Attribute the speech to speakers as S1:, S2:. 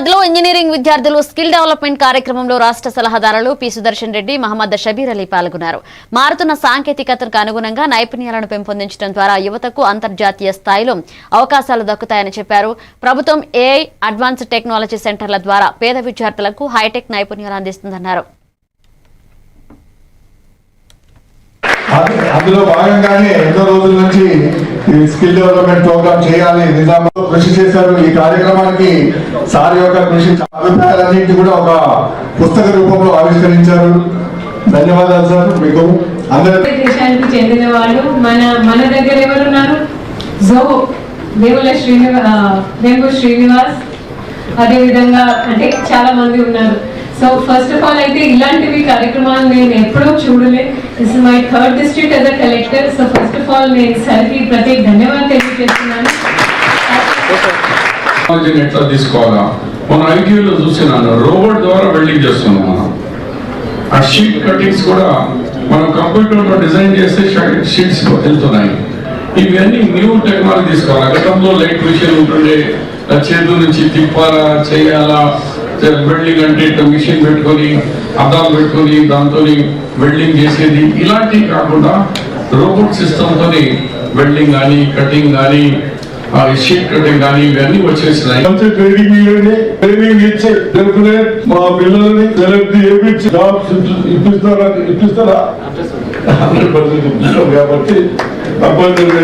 S1: హైదరాబాద్లో ఇంజనీరింగ్ విద్యార్థులు skill development కార్యక్రమంలో రాష్ట్ర సలహాదారులు పి సుదర్శన్ రెడ్డి మహమ్మద్ షబీర్ అలీ పాల్గొన్నారు. మారుతున్న సాంకేతికతకు అనుగుణంగా నైపుణ్యాలను పెంపొందించడం ద్వారా యువతకు అంతర్జాతీయ స్థాయిలో అవకాశాలు దక్కుతాయని చెప్పారు. ప్రభుత్వం ఏఐ అడ్వాన్స్డ్ టెక్నాలజీ సెంటర్ల ద్వారా పేద విద్యార్థులకు హైటెక్ నైపుణ్యాలు అందిస్తుందన్నారు.
S2: అందులో భాగంగానే ఎన్నో రోజుల నుంచి ఈ స్కిల్ డెవలప్మెంట్ ప్రోగ్రామ్ చేయాలి. నిజాంలో కృషి చేశారు. ఈ కార్యక్రమానికి సార్ యొక్క కృషి అభిప్రాయాలన్నింటి కూడా ఒక పుస్తక రూపంలో ఆవిష్కరించారు. ధన్యవాదాలు సార్. మీకు అందరి
S3: దేశానికి చెందిన వాళ్ళు మన మన దగ్గర ఎవరున్నారు? జో దేవుల శ్రీనివా దేవు శ్రీనివాస్. అదే విధంగా అంటే చాలా మంది ఉన్నారు. సో ఫస్ట్ ఆఫ్ ఆల్ అయితే ఇలాంటివి కార్యక్రమాలు నేను ఎప్పుడూ చూడలేదు this my third district as a collector so first of all నేను సార్కి ప్రత్యేక ధన్యవాదాలు తెలియజేస్తున్నాను.
S4: ఎట్లా తీసుకోవాలా? మన ఐక్యూలో చూసినాను రోబోట్ ద్వారా వెల్డింగ్ చేస్తున్నాం మనం. ఆ షీట్ కటింగ్స్ కూడా మనం కంప్యూటర్లో డిజైన్ చేస్తే షీట్స్ వెళ్తున్నాయి. ఇవన్నీ న్యూ టెక్నాలజీ తీసుకోవాలి గతంలో లైట్ మిషన్ ఉంటుండే. ఆ చేతుల నుంచి తిప్పాలా చేయాలా? వెల్డింగ్ అంటే ఇట్లా మిషన్ పెట్టుకొని అద్దాలు పెట్టుకొని దాంతో వెల్డింగ్ చేసేది. ఇలాంటివి కాకుండా రోబోట్ సిస్టమ్తో వెల్డింగ్ కానీ కటింగ్ కానీ షీట్ కటింగ్ కానీ ఇవన్నీ వచ్చేసినాయి.
S2: ట్రైనింగ్ ఇవ్వండి. ట్రైనింగ్ ఇచ్చి డెఫినెట్ మా పిల్లల్ని సెలెక్ట్ చేయించి జాబ్స్ ఇప్పిస్తారా? ఇప్పిస్తారా? హండ్రెడ్ పర్సెంట్ ఇప్పిస్తాం కాబట్టి తప్పనిసరిగా